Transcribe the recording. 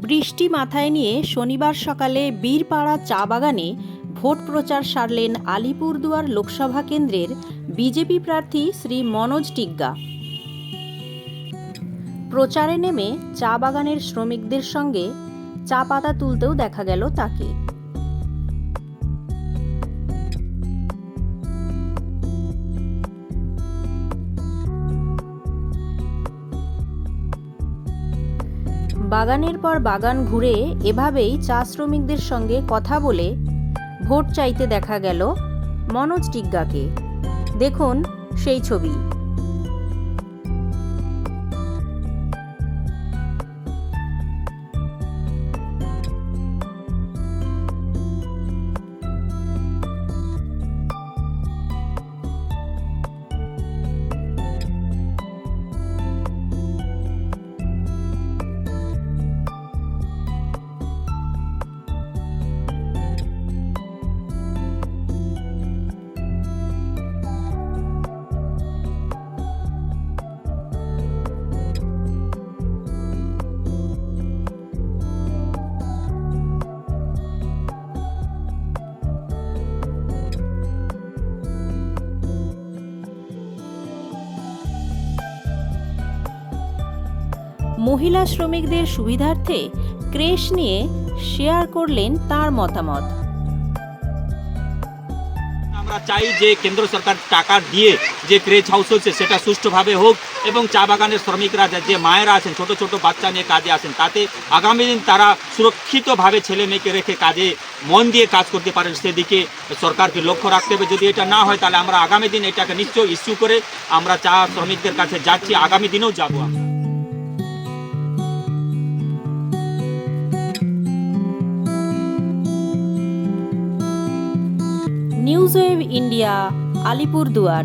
বৃষ্টি মাথায় নিয়ে শনিবার সকালে বীরপাড়া চা বাগানে ভোট প্রচার সারলেন আলিপুরদুয়ার লোকসভা কেন্দ্রের বিজেপি প্রার্থী শ্রী মনোজ টিগ্গা। প্রচারে নেমে চা বাগানের শ্রমিকদের সঙ্গে চা পাতা তুলতেও দেখা গেল তাকে। বাগানের পর বাগান ঘুরে এভাবেই চা শ্রমিকদের সঙ্গে কথা বলে ভোট চাইতে দেখা গেল মনোজ টিগ্গাকে। দেখুন সেই ছবি। মহিলা শ্রমিকদের সুবিধার্থে ক্রেশ নিয়ে শেয়ার করলেন তার মতামত। আমরা চাই যে কেন্দ্র সরকার টাকা দিয়ে যে ক্রেজ হাউস হচ্ছে সেটা সুষ্ঠুভাবে হোক এবং চা বাগানের শ্রমিকরা যে- মায়েরা আছেন, ছোট ছোট বাচ্চা নিয়ে কাজে আসেন, তাতে আগামী দিন তারা সুরক্ষিতভাবে ছেলে মেয়েকে রেখে কাজে মন দিয়ে কাজ করতে পারেন, সেদিকে সরকারকে লক্ষ্য রাখতে হবে। যদি এটা না হয়, তাহলে আমরা আগামী দিন এটাকে নিশ্চয়ই ইস্যু করে আমরা চা শ্রমিকদের কাছে যাচ্ছি, আগামী দিনেও যাব আমরা। News web India Alipurduar.